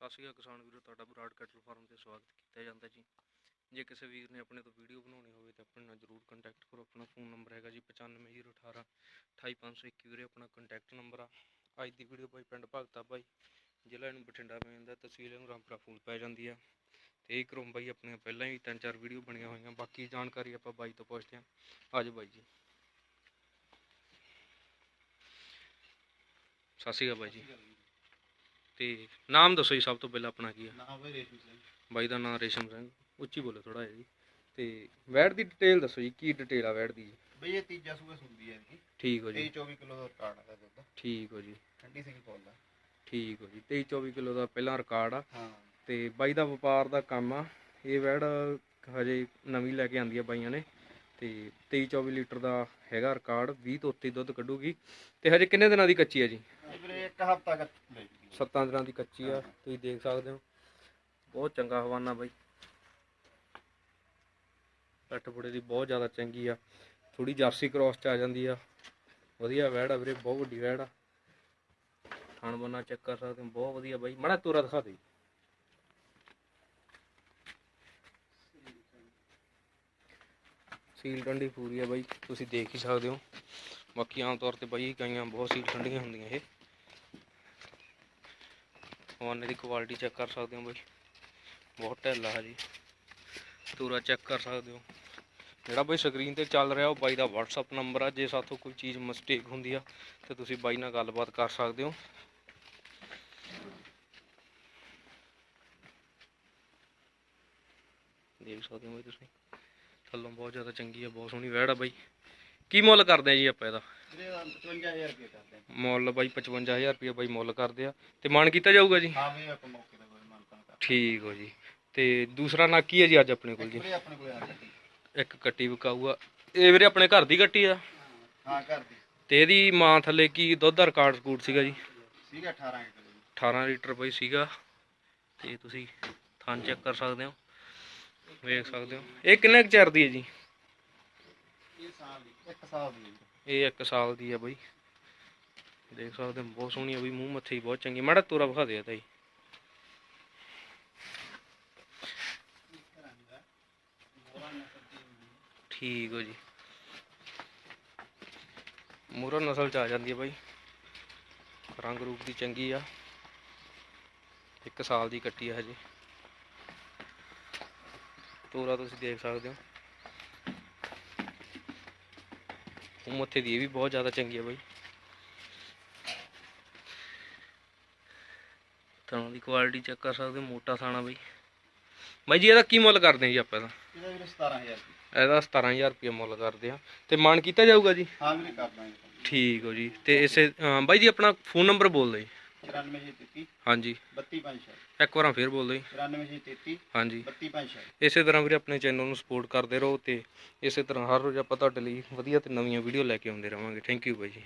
ਸਤਿ ਸ਼੍ਰੀ ਅਕਾਲ ਕਿਸਾਨ ਵੀਰੋ, ਤੁਹਾਡਾ ਬਰਾਡ ਕੈਟਲ ਫਾਰਮ ਤੇ ਸਵਾਗਤ ਕੀਤਾ ਜਾਂਦਾ ਜੀ। ਜੇ ਕਿਸੇ ਵੀਰ ਨੇ ਆਪਣੇ ਤੋਂ ਵੀਡੀਓ ਬਣਾਉਣੀ ਹੋਵੇ ਤਾਂ ਆਪਣੇ ਨਾਲ ਜਰੂਰ ਕੰਟੈਕਟ ਕਰੋ। ਆਪਣਾ ਫੋਨ ਨੰਬਰ ਹੈਗਾ ਜੀ 95018 28521 ਵੀਰੇ ਆਪਣਾ ਕੰਟੈਕਟ ਨੰਬਰ ਆ। ਅੱਜ ਦੀ ਵੀਡੀਓ ਬਾਈ ਪਿੰਡ ਭਗਤਾ ਬਾਈ, ਜ਼ਿਲ੍ਹਾ ਇਹਨੂੰ ਬਠਿੰਡਾ ਪੈ ਜਾਂਦਾ ਤਹਿਸੀਲ ਨੂੰ ਰਾਮਪੁਰਾ ਫੂਲ ਪੈ ਜਾਂਦੀ ਆ। ਤੇ ਇਹ ਕਰੋਮ ਬਾਈ ਆਪਣੀਆਂ ਪਹਿਲਾਂ ਹੀ ਤਿੰਨ ਚਾਰ ਵੀਡੀਓ ਬਣੀਆਂ ਹੋਈਆਂ। ਬਾਕੀ ਜਾਣਕਾਰੀ ਆਪਾਂ ਬਾਈ ਤੋਂ ਪੁੱਛਦੇ ਹਾਂ ਆਜੋ ਬਾਈ ਜੀ। ਸਤਿ ਸ਼੍ਰੀ ਅਕਾਲ ਬਾਈ ਜੀ। ਤੇ ਨਾਮ ਦੱਸੋ ਜੀ ਸਭ ਤੋਂ ਪਹਿਲਾਂ ਆਪਣਾ ਕੀ ਆ ਨਾ ਬਈ ਰੇਸ਼ਮ ਸਿੰਘ। ਬਾਈ ਦਾ ਨਾਮ ਰੇਸ਼ਮ ਸਿੰਘ। ਉੱਚੀ ਬੋਲੋ ਥੋੜਾ ਜਿਹਾ ਜੀ। ਤੇ ਵੈਟ ਦੀ ਡਿਟੇਲ ਦੱਸੋ ਜੀ ਕੀ ਡਿਟੇਲ ਆ ਵੈਟ ਦੀ? ਜੀ ਬਈ ਇਹ ਤੀਜਾ ਸੂਆ ਸੁਣਦੀ ਹੈ ਇਹਦੀ। ਠੀਕ ਹੋ ਜੀ। 23 24 ਕਿਲੋ ਦਾ ਰਿਕਾਰਡ ਹੈ ਦੁੱਧ ਠੀਕ ਹੋ ਜੀ। ਠੰਡੀ ਸਿੰਘ ਫੁੱਲ ਦਾ ਠੀਕ ਹੋ ਜੀ। 23 24 ਕਿਲੋ ਦਾ ਪਹਿਲਾਂ ਰਿਕਾਰਡ ਆ। ਹਾਂ। ਤੇ ਬਾਈ ਦਾ ਵਪਾਰ ਦਾ ਕੰਮ ਆ। ਇਹ ਵੈੜ ਹਜੇ ਨਵੀਂ ਲੈ ਕੇ ਆਂਦੀ ਆ ਬਾਈਆਂ ਨੇ। ਤੇ 23 24 ਲੀਟਰ ਦਾ ਹੈਗਾ ਰਿਕਾਰਡ 20 ਤੋਂ ਉੱਤੇ ਦੁੱਧ ਕੱਢੂਗੀ। ਤੇ ਹਜੇ ਕਿੰਨੇ ਦਿਨਾਂ ਦੀ ਕੱਚੀ ਆ ਜੀ? ਵੀਰੇ ਇੱਕ ਹਫਤਾ ਜੂਗੀ 7 ਦਿਨਾਂ ਦੀ ਕੱਚੀ ਆ ਤੁਸੀਂ ਦੇਖ ਸਕਦੇ ਹੋ। ਬਹੁਤ ਚੰਗਾ ਹਵਾਨਾ ਬਾਈ। ਪੱਟ ਪੁੜੇ ਦੀ ਬਹੁਤ ਜ਼ਿਆਦਾ ਚੰਗੀ ਆ। ਥੋੜੀ ਜਰਸੀ ਕ੍ਰਾਸ ਚ ਆ ਜਾਂਦੀ ਆ। ਵਧੀਆ ਵੈੜ ਆ ਵੀਰੇ ਬਹੁਤ ਵੱਡੀ ਵੈੜ ਆ। ਥਣ ਬੰਨਾ ਚੈੱਕ ਕਰ ਸਕਦੇ ਹੋ ਬਹੁਤ ਵਧੀਆ ਬਾਈ। ਮੜਾ ਤੋਰਾ ਦਿਖਾ ਦੇ। ਸੀਲ ਠੰਡੀ ਪੂਰੀ ਆ ਬਾਈ, ਤੁਸੀਂ ਦੇਖ ਹੀ ਸਕਦੇ ਹੋ। ਬਾਕੀ ਆਮ ਤੌਰ ਤੇ ਬਾਈ ਗਾਈਆਂ ਬਹੁਤ ਸੀਲ ਠੰਡੀਆਂ ਹੁੰਦੀਆਂ ਇਹ। ਹਵਾਨੇ ਦੀ ਕੁਆਲਿਟੀ ਚੈੱਕ ਕਰ ਸਕਦੇ ਹੋ ਬਾਈ। ਬਹੁਤ ਢਿੱਲਾ ਹੈ ਜੀ ਤੂਰਾ ਚੈੱਕ ਕਰ ਸਕਦੇ ਹੋ। ਜਿਹੜਾ ਬਾਈ ਸਕਰੀਨ ਤੇ ਚੱਲ ਰਿਹਾ ਉਹ ਬਾਈ ਦਾ WhatsApp ਨੰਬਰ ਆ, ਜੇ ਸਾਥੋਂ ਕੋਈ ਚੀਜ਼ ਮਿਸਟੇਕ ਹੁੰਦੀ ਆ, ਤੇ ਤੁਸੀਂ ਬਾਈ ਨਾਲ ਗੱਲਬਾਤ ਕਰ ਸਕਦੇ ਹੋ। ਦੇਖ ਸਕਦੇ ਹੋ ਬਾਈ ਤੁਸੀਂ। ਥੱਲੋਂ ਬਹੁਤ ਜ਼ਿਆਦਾ ਚੰਗੀ ਆ ਬਹੁਤ ਸੋਹਣੀ ਵੈੜ ਆ ਬਾਈ। ਕੀ ਮੁੱਲ ਕਰਦੇ ਆ ਜੀ ਆਪਾਂ ਇਹਦਾ? ਵੀਰੇ ਇਹਦਾ 55000 ਰੁਪਏ ਕਰਦੇ ਆ। ਮੁੱਲ ਬਾਈ 55000 ਰੁਪਏ ਬਾਈ ਮੁੱਲ ਕਰਦੇ ਆ। ਤੇ ਮਾਨ ਕੀਤਾ ਜਾਊਗਾ ਜੀ? ਹਾਂ ਵੀ ਆਪਾਂ ਮੌਕੇ ਤੇ ਕੋਈ ਮਾਨਤਾ ਕਰ ਠੀਕ ਹੋ ਜੀ। ਤੇ ਦੂਸਰਾ ਨਾ ਕੀ ਹੈ ਜੀ ਅੱਜ ਆਪਣੇ ਕੋਲ ਜੀ? ਵੀਰੇ ਆਪਣੇ ਕੋਲ ਆ ਗੱਡੀ ਇੱਕ ਕੱਟੀ ਵਿਕਾਊ ਆ ਇਹ ਵੀਰੇ ਆਪਣੇ ਘਰ ਦੀ ਕੱਟੀ ਆ? ਹਾਂ ਘਰ ਦੀ। ਤੇ ਇਹਦੀ ਮਾਂ ਥੱਲੇ ਕੀ ਦੁੱਧ ਦਾ ਰਿਕਾਰਡ ਸਕੂਟ ਸੀਗਾ ਜੀ? ਸੀਗਾ 18 ਕਿਲੋ ਜੀ। 18 ਲੀਟਰ ਬਈ ਸੀਗਾ। ਤੇ ਤੁਸੀਂ ਥਣ ਚੈੱਕ ਕਰ ਸਕਦੇ ਹੋ। ਵੇਖ ਸਕਦੇ ਹੋ। ਇਹ ਕਿੰਨੇ ਕੁ ਚਿਰ ਦੀ ਹੈ ਜੀ? ਇਹ ਸਾਲ ਦੀ ਇੱਕ ਸਾਲ ਦੀ ਹੈ। ਇਹ 1 ਸਾਲ ਦੀ ਆ ਬਈ। ਦੇਖ ਸਕਦੇ ਹੋ ਬਹੁਤ ਸੋਹਣੀ ਆ ਬਈ ਮੂੰਹ ਮੱਥੇ ਹੀ ਬਹੁਤ ਚੰਗੀ। ਮਾੜਾ ਤੋਰਾ ਵਿਖਾ ਦੇ ਤਾਈ। ਠੀਕ ਹੋ ਜੀ। ਮੂਰਾ ਨਸਲ ਚ ਆ ਜਾਂਦੀ ਹੈ ਬਾਈ। ਰੰਗ ਰੂਪ ਦੀ ਚੰਗੀ ਆ। ਇੱਕ ਸਾਲ ਦੀ ਕੱਟੀ ਆ ਹਜੇ। ਤੋਰਾ ਤੁਸੀਂ ਦੇਖ ਸਕਦੇ ਹੋ। ਉਹ ਮੱਥੇ ਦੀ ਇਹ ਵੀ ਬਹੁਤ ਜ਼ਿਆਦਾ ਚੰਗੀ ਆ ਬਾਈ। ਥਾਣਾ ਦੀ ਕੁਆਲਿਟੀ ਚੈੱਕ ਕਰ ਸਕਦੇ ਹੋ ਮੋਟਾ ਥਾਣਾ ਬਾਈ। ਬਾਈ ਜੀ ਇਹਦਾ ਕੀ ਮੁੱਲ ਕਰਦੇ ਆ ਜੀ ਆਪਾਂ ਇਹਦਾ? ਇਹਦਾ ਵੀਰੇ 17000 ਰੁਪਏ ਇਹਦਾ 17000 ਰੁਪਏ ਮੁੱਲ ਕਰਦੇ ਆ। ਤੇ ਮਾਨ ਕੀਤਾ ਜਾਊਗਾ ਜੀ? ਹਾਂ ਵੀਰੇ ਕਰ ਦਾਂਗੇ। ਠੀਕ ਹੋ ਜੀ। ਤੇ ਇਸੇ ਬਾਈ ਜੀ ਆਪਣਾ ਫੋਨ ਨੰਬਰ ਬੋਲ ਦਿਓ ਜੀ। 94633 ਹਾਂਜੀ। 3256 ਇੱਕ ਵਾਰਾਂ ਫੇਰ ਬੋਲ ਦਿਓ ਜੀ 94633 ਹਾਂਜੀ। 3256 ਇਸੇ ਤਰ੍ਹਾਂ ਵੀਰੇ ਆਪਣੇ ਚੈਨਲ ਨੂੰ ਸਪੋਰਟ ਕਰਦੇ ਰਹੋ ਤੇ ਇਸੇ ਤਰ੍ਹਾਂ ਹਰ ਰੋਜ਼ ਆਪਾਂ ਤੁਹਾਡੇ ਲਈ ਵਧੀਆ ਤੇ ਨਵੀਆਂ ਵੀਡੀਓ ਲੈ ਕੇ ਆਉਂਦੇ ਰਵਾਂਗੇ। ਥੈਂਕ ਯੂ ਬਾਈ ਜੀ।